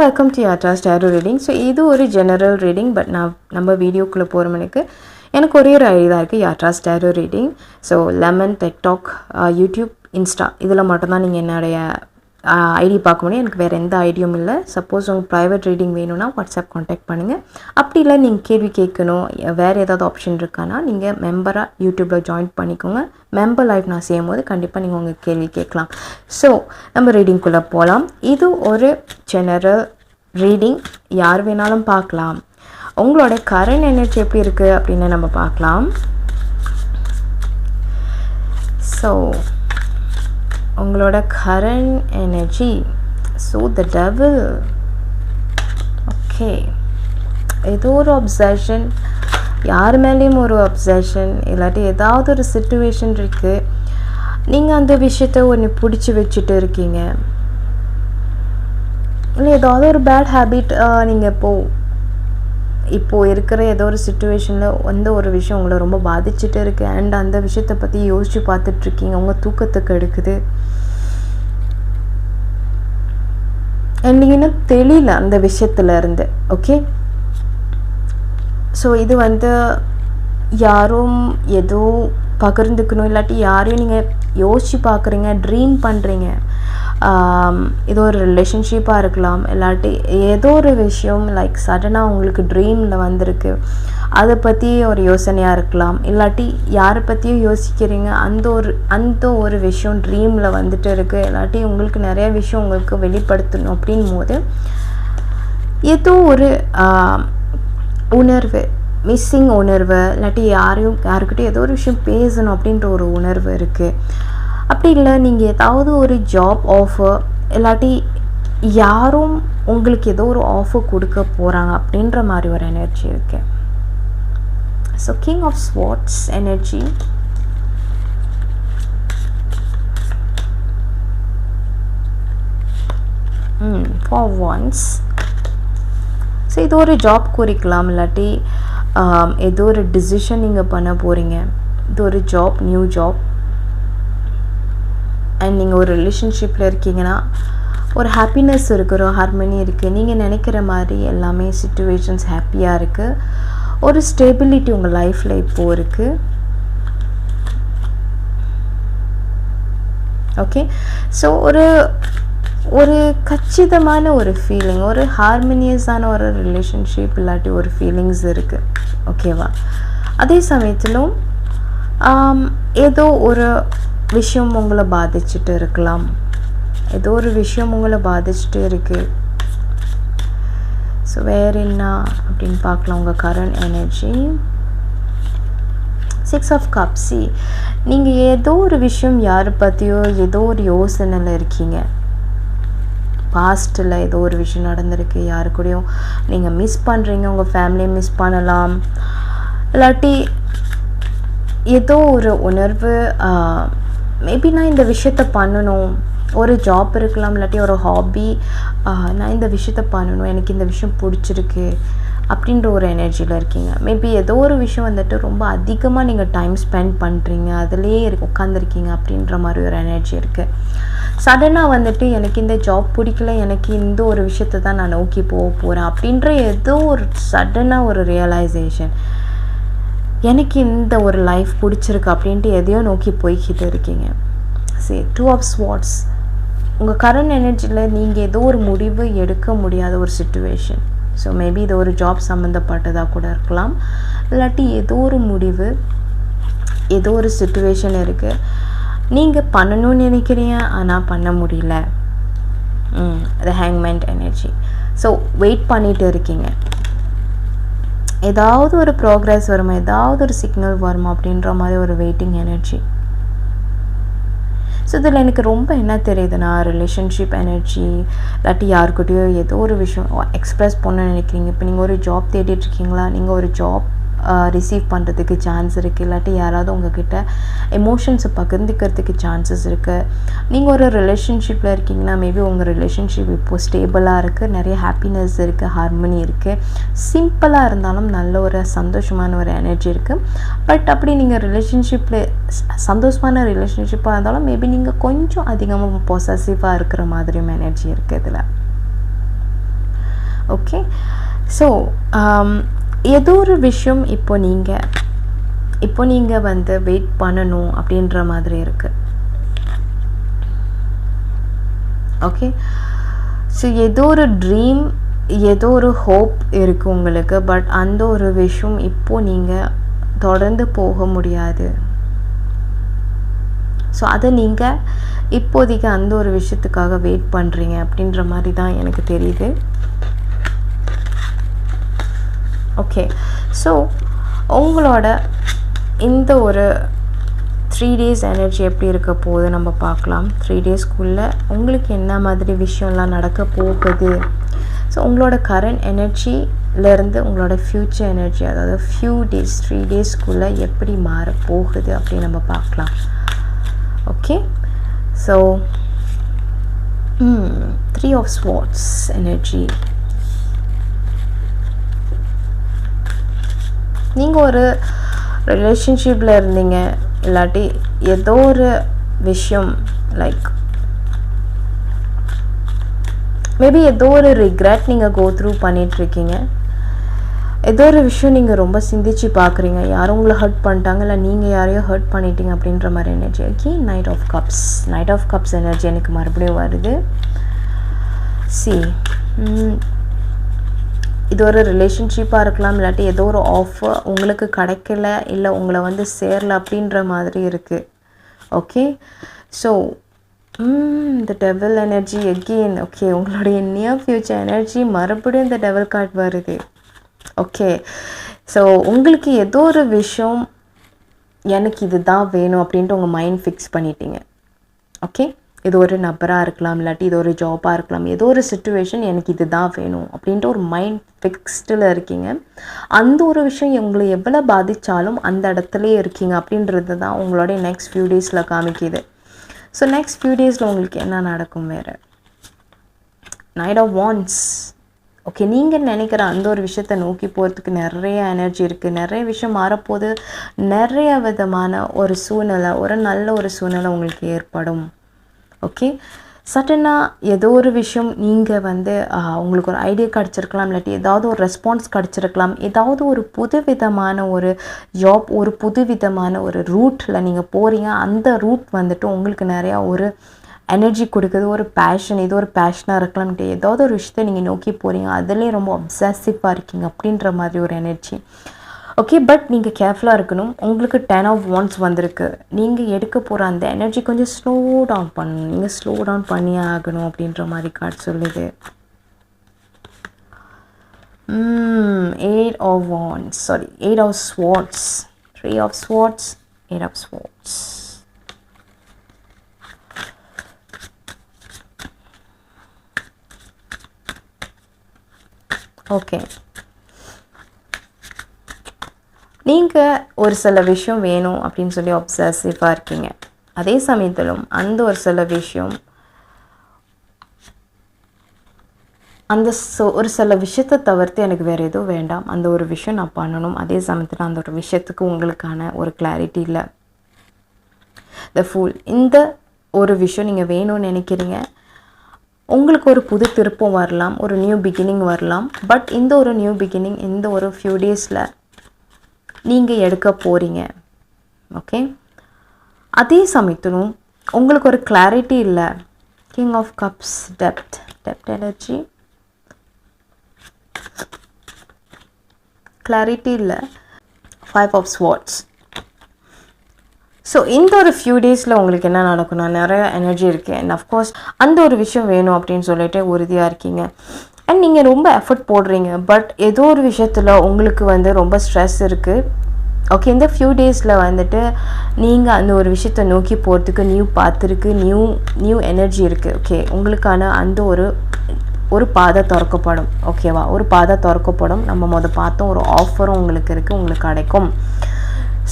Welcome to Yatra ஸ்டாரோ reading so இது ஒரு ஜெனரல் ரீடிங் பட் நான் நம்ம வீடியோக்குள்ளே போகிற எனக்கு எனக்கு ஒரே ஒரு ஐடியா இருக்குது Yatra's ஸ்டாரோ reading so lemon TikTok YouTube Insta இதில் மட்டும்தான் நீங்கள் என்னுடைய ஐடி பார்க்க முடியும் எனக்கு வேறு எந்த ஐடியும் இல்லை. சப்போஸ் உங்களுக்கு ப்ரைவேட் ரீடிங் வேணும்னா வாட்ஸ்அப் காண்டாக்ட் பண்ணுங்கள் அப்படி இல்லை நீங்கள் கேள்வி கேட்கணும் வேறு ஏதாவது ஆப்ஷன் இருக்கானா நீங்கள் மெம்பராக யூடியூப்பில் ஜாயின் பண்ணிக்கோங்க. மெம்பர் லைஃப் நான் செய்யும் போது கண்டிப்பாக நீங்கள் உங்கள் கேள்வி கேட்கலாம். ஸோ நம்ம ரீடிங்குள்ளே போகலாம் இது ஒரு ஜெனரல் ரீடிங் யார் வேணாலும் பார்க்கலாம். உங்களோட கரண்ட் எனர்ஜி எப்படி இருக்குது அப்படின்னு நம்ம பார்க்கலாம். ஸோ உங்களோட current energy so the double okay ஏதோ ஒரு அப்சஷன் யார் மேலேயும் ஒரு அப்சஷன் இல்லாட்டி ஏதாவது ஒரு சுச்சுவேஷன் இருக்குது நீங்கள் அந்த விஷயத்த ஒன்று பிடிச்சி வச்சுட்டு இருக்கீங்க. இல்லை ஏதாவது ஒரு பேட் ஹேபிட் நீங்கள் இப்போது இப்போது இருக்கிற ஏதோ ஒரு சுச்சுவேஷனில் வந்து ஒரு விஷயம் உங்களை ரொம்ப பாதிச்சுட்டு இருக்குது அண்ட் அந்த விஷயத்தை பற்றி யோசித்து பார்த்துட்ருக்கீங்க உங்கள் தூக்கத்துக்கு எடுக்குது அண்ட் இன்னும் தெளியல அந்த விஷயத்துலேருந்து ஓகே ஸோ இது வந்து யாரும் எதுவும் பகிர்ந்துக்கணும் இல்லாட்டி யாரையும் நீங்கள் யோசித்து பார்க்குறீங்க ட்ரீம் பண்ணுறீங்க ஏதோ ஒரு ரிலேஷன்ஷிப்பாக இருக்கலாம் இல்லாட்டி ஏதோ ஒரு விஷயம் லைக் சடனாக உங்களுக்கு ட்ரீமில் வந்திருக்கு. அதை பற்றி ஒரு யோசனையாக இருக்கலாம். இல்லாட்டி யாரை பற்றியும் யோசிக்கிறீங்க அந்த ஒரு அந்த ஒரு விஷயம் ட்ரீமில் வந்துட்டு இருக்குது இல்லாட்டி உங்களுக்கு நிறைய விஷயம் உங்களுக்கு வெளிப்படுத்தணும் அப்படின் போது ஏதோ ஒரு உணர்வு மிஸ்ஸிங் உணர்வு இல்லாட்டி யாரையும் யாருக்கிட்டையும் ஏதோ ஒரு விஷயம் பேசணும் அப்படின்ற ஒரு உணர்வு இருக்குது அப்படி இல்லை நீங்கள் ஏதாவது ஒரு ஜாப் ஆஃபர் இல்லாட்டி யாரும் உங்களுக்கு ஏதோ ஒரு ஆஃபர் கொடுக்க போகிறாங்க அப்படின்ற மாதிரி ஒரு எனர்ஜி இருக்கு. So king of swords energy for once so இது ஒரு ஜாப் குறிக்கலாம் இல்லாட்டி ஏதோ ஒரு டிசிஷன் நீங்கள் பண்ண போகிறீங்க இது ஒரு ஜாப் நியூ ஜாப் அண்ட் நீங்கள் ஒரு ரிலேஷன்ஷிப்பில் இருக்கீங்கன்னா ஒரு ஹாப்பினஸ் இருக்குது ஒரு ஹார்மனி இருக்குது நீங்கள் நினைக்கிற மாதிரி எல்லாமே சுச்சுவேஷன்ஸ் ஹாப்பியாக இருக்குது ஒரு ஸ்டெபிலிட்டி உங்கள் லைஃப்பில் இப்போது இருக்குது ஓகே ஸோ ஒரு ஒரு கச்சிதமான ஒரு ஃபீலிங் ஒரு ஹார்மோனியஸான ஒரு ரிலேஷன்ஷிப் இல்லாட்டி ஒரு ஃபீலிங்ஸ் இருக்குது ஓகேவா அதே சமயத்திலும் ஏதோ ஒரு விஷயம் உங்களை பாதிச்சுட்டு இருக்கலாம். ஏதோ ஒரு விஷயம் உங்களை பாதிச்சுட்டு இருக்குது ஸோ வேறு என்ன அப்படின்னு பார்க்கலாம். உங்கள் current energy six of cups நீங்கள் ஏதோ ஒரு விஷயம் யாரை பற்றியோ ஏதோ ஒரு யோசனையில் இருக்கீங்க. பாஸ்ட்டில் ஏதோ ஒரு விஷயம் நடந்திருக்கு. யாரு கூடயும் நீங்கள் மிஸ் பண்ணுறீங்க உங்கள் ஃபேமிலியை மிஸ் பண்ணலாம். இல்லாட்டி ஏதோ ஒரு உணர்வு மேபி நான் இந்த விஷயத்த பண்ணணும். ஒரு ஜாப் இருக்கலாம் இல்லாட்டி ஒரு ஹாபி நான் இந்த விஷயத்த பண்ணணும். எனக்கு இந்த விஷயம் பிடிச்சிருக்கு அப்படின்ற ஒரு எனர்ஜியில் இருக்கீங்க. மேபி ஏதோ ஒரு விஷயம் வந்துட்டு ரொம்ப அதிகமாக நீங்கள் டைம் ஸ்பெண்ட் பண்ணுறீங்க அதிலே இருக்கு உட்காந்துருக்கீங்க அப்படின்ற மாதிரி ஒரு எனர்ஜி இருக்குது சடனாக வந்துட்டு எனக்கு இந்த ஜாப் பிடிக்கல எனக்கு இந்த ஒரு விஷயத்தை தான் நான் நோக்கி போக போகிறேன் அப்படின்ற ஏதோ ஒரு சடனாக ஒரு ரியலைசேஷன் எனக்கு இந்த ஒரு லைஃப் பிடிச்சிருக்கு அப்படின்ட்டு எதையோ நோக்கி போய்கிட்டு இருக்கீங்க. சரி டூ ஆஃப் ஸ்வாட்ஸ் உங்கள் கரண்ட் எனர்ஜியில் நீங்கள் ஏதோ ஒரு முடிவு எடுக்க முடியாத ஒரு சுச்சுவேஷன் ஸோ மேபி இது ஒரு ஜாப் சம்மந்தப்பட்டதாக கூட இருக்கலாம். இல்லாட்டி ஏதோ ஒரு முடிவு ஏதோ ஒரு சுச்சுவேஷன் இருக்குது நீங்கள் பண்ணணும்னு நினைக்கிறீங்க ஆனால் பண்ண முடியல. அது ஹேங்மெண்ட் எனர்ஜி ஸோ வெயிட் பண்ணிகிட்டு இருக்கீங்க. ஏதாவது ஒரு ப்ரோக்ரஸ் வருமா? ஏதாவது ஒரு சிக்னல் வருமா? அப்படின்ற மாதிரி ஒரு வெயிட்டிங் எனர்ஜி ஸோ இதில் எனக்கு ரொம்ப என்ன தெரியுதுன்னா ரிலேஷன்ஷிப் எனர்ஜி இல்லாட்டி யாருக்கிட்டேயோ ஏதோ ஒரு விஷயம் எக்ஸ்ப்ரெஸ் பண்ண நினைக்கிறீங்க. இப்போ நீங்கள் ஒரு ஜாப் தேடிட்டு இருக்கீங்களா? நீங்கள் ஒரு ஜாப் ரிசீவ் பண்ணுறதுக்கு சான்ஸ் இருக்குது இல்லாட்டி யாராவது உங்ககிட்ட எமோஷன்ஸை பகிர்ந்துக்கிறதுக்கு சான்சஸ் இருக்குது நீங்கள் ஒரு ரிலேஷன்ஷிப்பில் இருக்கீங்கன்னா மேபி உங்கள் ரிலேஷன்ஷிப் இப்போது ஸ்டேபிளாக இருக்குது நிறைய ஹாப்பினஸ் இருக்குது ஹார்மனி இருக்குது சிம்பிளாக இருந்தாலும் நல்ல ஒரு சந்தோஷமான ஒரு எனர்ஜி இருக்குது பட் அப்படி நீங்கள் ரிலேஷன்ஷிப்பில் சந்தோஷமான ரிலேஷன்ஷிப்பாக இருந்தாலும் மேபி நீங்கள் கொஞ்சம் அதிகமாக பொசசிவாக இருக்கிற மாதிரியும் எனர்ஜி இருக்குது இதில். ஓகே ஸோ um, ஏதோ ஒரு விஷயம் இப்போ நீங்கள் இப்போ நீங்கள் வந்து வெயிட் பண்ணணும் அப்படின்ற மாதிரி இருக்குது ஓகே ஸோ ஏதோ ஒரு ட்ரீம் ஏதோ ஒரு ஹோப் இருக்குது உங்களுக்கு பட் அந்த ஒரு விஷயம் இப்போ நீங்கள் தொடர்ந்து போக முடியாது. ஸோ அதை நீங்கள் இப்போதைக்கு அந்த ஒரு விஷயத்துக்காக வெயிட் பண்ணுறீங்க அப்படின்ற மாதிரி தான் எனக்கு தெரியுது. ஓகே ஸோ உங்களோட இந்த ஒரு த்ரீ டேஸ் எனர்ஜி எப்படி இருக்க போகுது நம்ம பார்க்கலாம். த்ரீ டேஸ்க்குள்ளே உங்களுக்கு என்ன மாதிரி விஷயம்லாம் நடக்க போகுது? ஸோ உங்களோட கரண்ட் எனர்ஜிலேருந்து உங்களோட ஃப்யூச்சர் எனர்ஜி அதாவது ஃபியூ டேஸ் த்ரீ டேஸ்க்குள்ளே எப்படி மாற போகுது அப்படின்னு நம்ம பார்க்கலாம். Okay so three of swords energy நீங்கள் ஒரு ரிலேஷன்ஷிப்பில் இருந்தீங்க இல்லாட்டி ஏதோ ஒரு விஷயம் லைக் மேபி ஏதோ ஒரு ரிக்ரெட் நீங்கள் கோ த்ரூ பண்ணிகிட்ருக்கீங்க ஏதோ ஒரு விஷயம் நீங்கள் ரொம்ப சிந்திச்சு பார்க்குறீங்க யாரும் உங்களை ஹர்ட் பண்ணிட்டாங்க இல்லை நீங்கள் யாரையோ ஹர்ட் பண்ணிட்டீங்க அப்படின்ற மாதிரி energy again nine of cups nine of cups energy எனக்கு மறுபடியும் வருது. சி இது ஒரு ரிலேஷன்ஷிப்பாக இருக்கலாம் இல்லாட்டி ஏதோ ஒரு ஆஃபர் உங்களுக்கு கிடைக்கல இல்லை உங்களை வந்து சேரல அப்படின்ற மாதிரி இருக்குது ஓகே ஸோ இந்த டெவல் எனர்ஜி எகெயின் ஓகே உங்களுடைய நியர் ஃப்யூச்சர் எனர்ஜி மறுபடியும் இந்த டெவல் கார்ட் வருது. ஓகே ஸோ உங்களுக்கு ஏதோ ஒரு விஷயம் எனக்கு இது தான் வேணும் அப்படின்ட்டு உங்கள் மைண்ட் ஃபிக்ஸ் பண்ணிட்டீங்க. ஓகே இது ஒரு நபராக இருக்கலாம் இல்லாட்டி இது ஒரு ஜாபாக இருக்கலாம் ஏதோ ஒரு சுச்சுவேஷன் எனக்கு இது தான் வேணும் அப்படின்ட்டு ஒரு மைண்ட் ஃபிக்ஸ்டில் இருக்கீங்க. அந்த ஒரு விஷயம் உங்களை எவ்வளோ பாதித்தாலும் அந்த இடத்துலையே இருக்கீங்க அப்படின்றது தான் உங்களுடைய நெக்ஸ்ட் ஃபியூ டேஸில் காமிக்குது. ஸோ நெக்ஸ்ட் ஃபியூ டேஸில் உங்களுக்கு என்ன நடக்கும் வேறு? நைட் ஆஃப் வான்ஸ் ஓகே நீங்கள் நினைக்கிற அந்த ஒரு விஷயத்தை நோக்கி போகிறதுக்கு நிறைய எனர்ஜி இருக்குது நிறைய விஷயம் மாறப்போது நிறைய விதமான ஒரு சூழ்நிலை ஒரு நல்ல ஒரு சூழ்நிலை உங்களுக்கு ஏற்படும். ஓகே சட்டனாக ஏதோ ஒரு விஷயம் நீங்கள் வந்து உங்களுக்கு ஒரு ஐடியா கிடச்சிருக்கலாம் இல்லாட்டி ஏதாவது ஒரு ரெஸ்பான்ஸ் கிடச்சிருக்கலாம். ஏதாவது ஒரு புது விதமான ஒரு ஜாப் ஒரு புது விதமான ஒரு ரூட்டில் நீங்கள் போகிறீங்க அந்த ரூட் வந்துட்டு உங்களுக்கு நிறையா ஒரு எனர்ஜி கொடுக்குது ஒரு பேஷன் ஏதோ ஒரு பேஷனாக இருக்கலாம்ட்டு ஏதாவது ஒரு விஷயத்தை நீங்கள் நோக்கி போகிறீங்க அதுலேயே ரொம்ப அப்சாசிவாக இருக்கீங்க அப்படின்ற மாதிரி ஒரு எனர்ஜி ஓகே பட் நீங்கள் கேர்ஃபுல்லாக இருக்கணும். உங்களுக்கு டென் ஆஃப் ஒன்ஸ் வந்திருக்கு. நீங்கள் எடுக்க போகிற அந்த எனர்ஜி கொஞ்சம் ஸ்லோ டவுன் பண்ணணும். நீங்கள் ஸ்லோ டவுன் பண்ணியே ஆகணும் அப்படின்ற மாதிரி கார்டு சொல்லுது. Eight of wands sorry eight of swords three of swords eight of swords okay நீங்கள் ஒரு சில விஷயம் வேணும் அப்படின்னு சொல்லி அப்சசிவாக இருக்கீங்க. அதே சமயத்திலும் அந்த ஒரு சில விஷயம் அந்த சொ ஒரு சில விஷயத்தை தவிர்த்து எனக்கு வேறு எதுவும் வேண்டாம். அந்த ஒரு விஷயம் நான் பண்ணணும். அதே சமயத்தில் அந்த ஒரு விஷயத்துக்கு உங்களுக்கான ஒரு கிளாரிட்டி இல்லை. த ஃபுல் இந்த ஒரு விஷயம் நீங்கள் வேணும்னு நினைக்கிறீங்க. உங்களுக்கு ஒரு புது திருப்பம் வரலாம். ஒரு நியூ பிகினிங் வரலாம். பட் இந்த ஒரு நியூ பிகினிங் இந்த ஒரு ஃபியூ டேஸில் நீங்கள் எடுக்க போகிறீங்க ஓகே அதே சமயத்திலும் உங்களுக்கு ஒரு கிளாரிட்டி இல்லை. King of cups depth depth energy clarity இல்லை. ஃபைவ் ஆஃப் ஸ்வாட்ஸ் ஸோ இந்த ஒரு ஃபியூ டேஸில் உங்களுக்கு என்ன நடக்கும்னா நிறைய எனர்ஜி இருக்குது அண்ட் அஃப்கோர்ஸ் அந்த ஒரு விஷயம் வேணும் அப்படின்னு சொல்லிட்டு உறுதியாக இருக்கீங்க. அண்ட் நீங்கள் ரொம்ப எஃபர்ட் போடுறீங்க. பட் ஏதோ ஒரு விஷயத்தில் உங்களுக்கு வந்து ரொம்ப ஸ்ட்ரெஸ் இருக்குது ஓகே இந்த ஃபியூ டேஸில் வந்துட்டு நீங்கள் அந்த ஒரு விஷயத்தை நோக்கி போகிறதுக்கு நியூ பார்த்துருக்கு நியூ நியூ எனர்ஜி இருக்குது ஓகே உங்களுக்கான அந்த ஒரு ஒரு பாதை திறக்கப்படும். ஓகேவா ஒரு பாதை திறக்கப்படும். நம்ம முத பார்த்தோம் ஒரு ஆஃபரும் உங்களுக்கு இருக்குது உங்களுக்கு கிடைக்கும்.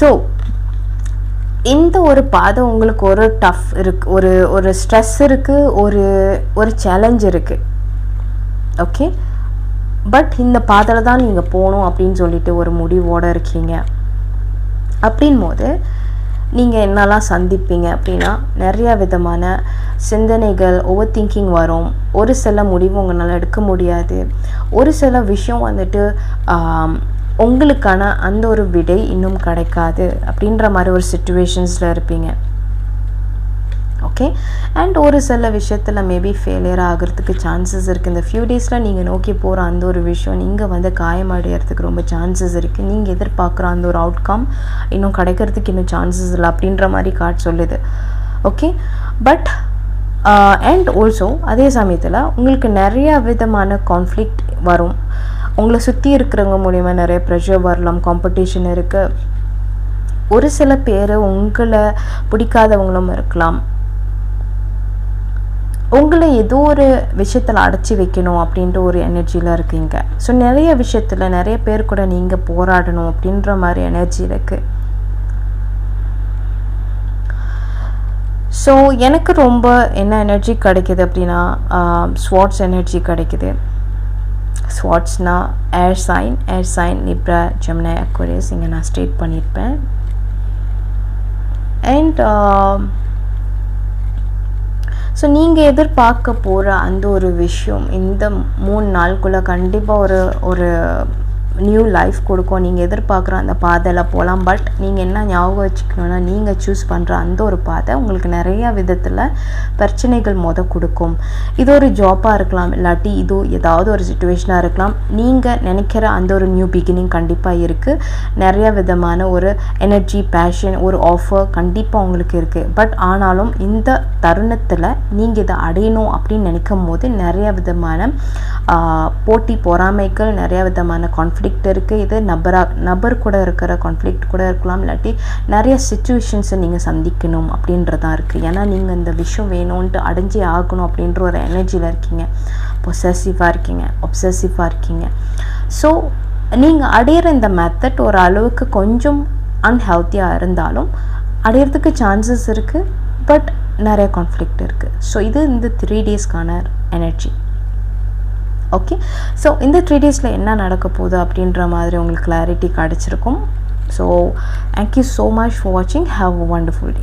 ஸோ இந்த ஒரு பாதை உங்களுக்கு ஒரு டஃப் இருக்கு. ஒரு ஒரு ஸ்ட்ரெஸ் இருக்குது ஒரு ஒரு சேலஞ்ச் இருக்குது ஓகே பட் இந்த பாதையில் தான் நீங்கள் போகணும் அப்படின்னு சொல்லிட்டு ஒரு முடிவோடு இருக்கீங்க. அப்படின் போது நீங்கள் என்னெல்லாம் சந்திப்பீங்க அப்படின்னா நிறையா விதமான சிந்தனைகள் ஓவர் திங்கிங் வரும். ஒரு சில முடிவு உங்களால் எடுக்க முடியாது. ஒரு சில விஷயம் வந்துட்டு உங்களுக்கான அந்த ஒரு விடை இன்னும் கிடைக்காது அப்படின்ற மாதிரி ஒரு சுச்சுவேஷன்ஸில் இருப்பீங்க. ஓகே அண்ட் ஒரு சில விஷயத்தில் மேபி ஃபெயிலியர் ஆகிறதுக்கு சான்சஸ் இருக்குது இந்த ஃபியூ டேஸில் நீங்கள் நோக்கி போகிற அந்த ஒரு விஷயம் நீங்கள் வந்து காயமடைகிறதுக்கு ரொம்ப சான்சஸ் இருக்குது நீங்கள் எதிர்பார்க்குற அந்த ஒரு அவுட்கம் இன்னும் கிடைக்கிறதுக்கு இன்னும் சான்சஸ் இல்லை அப்படின்ற மாதிரி கார்டு சொல்லுது. ஓகே பட் அண்ட் ஆல்சோ அதே சமயத்தில் உங்களுக்கு நிறைய விதமான கான்ஃப்ளிக்ட் வரும். உங்களை சுற்றி இருக்கிறவங்க மூலிமா நிறைய ப்ரெஷர் வரலாம் காம்படிஷன் இருக்குது ஒரு சில பேர் உங்களை பிடிக்காதவங்களும் இருக்கலாம். உங்களை ஏதோ ஒரு விஷயத்தில் அடைச்சி வைக்கணும் அப்படின்ற ஒரு எனர்ஜியில் இருக்கீங்க. ஸோ நிறைய விஷயத்தில் நிறைய பேர் கூட நீங்கள் போராடணும் அப்படின்ற மாதிரி எனர்ஜி இருக்குது ஸோ எனக்கு ரொம்ப என்ன எனர்ஜி கிடைக்குது அப்படின்னா ஸ்வாட்ஸ் எனர்ஜி கிடைக்குது. ஸ்வாட்ஸ்னால் air sign air sign Libra Gemini Aquarius இங்கே நான் ஸ்டேட் பண்ணியிருப்பேன் அண்ட் ஸோ நீங்கள் எதிர்பார்க்க போகிற அந்த ஒரு விஷயம் இந்த மூணு நாளுக்குள்ளே கண்டிப்பாக ஒரு ஒரு நியூ லைஃப் கொடுக்கும். நீங்கள் எதிர்பார்க்குற அந்த பாதையில் போகலாம். பட் நீங்கள் என்ன ஞாபகம் வச்சுக்கணுன்னா நீங்கள் சூஸ் பண்ணுற அந்த ஒரு பாதை உங்களுக்கு நிறைய விதத்தில் பிரச்சனைகள் மொத கொடுக்கும். இது ஒரு ஜாப்பாக இருக்கலாம். இல்லாட்டி இது ஏதாவது ஒரு சுச்சுவேஷனாக இருக்கலாம். நீங்கள் நினைக்கிற அந்த ஒரு நியூ பிகினிங் கண்டிப்பாக இருக்குது நிறைய விதமான ஒரு எனர்ஜி பேஷன் ஒரு ஆஃபர் கண்டிப்பாக உங்களுக்கு இருக்குது பட் ஆனாலும் இந்த தருணத்தில் நீங்கள் இதை அடையணும் அப்படின்னு நினைக்கும் போது நிறைய விதமான போட்டி பொறாமைகள் நிறைய விதமான கான்ஃப்ளிக்ட் இருக்குது இது நபராக நபர் கூட இருக்கிற கான்ஃப்ளிக்ட் கூட இருக்கலாம் இல்லாட்டி நிறைய சுச்சுவேஷன்ஸை நீங்கள் சந்திக்கணும் அப்படின்றதான் இருக்குது ஏன்னா நீங்கள் இந்த விஷயம் வேணும்ன்ட்டு அடைஞ்சே ஆகணும் அப்படின்ற ஒரு எனர்ஜியில் இருக்கீங்க. பொசசிவாக இருக்கீங்க ஒப்சசிவாக இருக்கீங்க. ஸோ நீங்கள் அடையிற இந்த மெத்தட் ஒரு அளவுக்கு கொஞ்சம் அன்ஹெல்த்தியாக இருந்தாலும் அடையிறதுக்கு சான்சஸ் இருக்குது பட் நிறைய கான்ஃப்ளிக்ட் இருக்குது ஸோ இது இந்த த்ரீ டேஸ்க்கான எனர்ஜி ஓகே ஸோ இந்த த்ரீ டேஸில் என்ன நடக்க போகுது அப்படின்ற மாதிரி உங்களுக்கு கிளாரிட்டி கிடச்சிருக்கும். So thank you so much for வாட்சிங் ஹாவ் அ வண்டர்ஃபுல் டே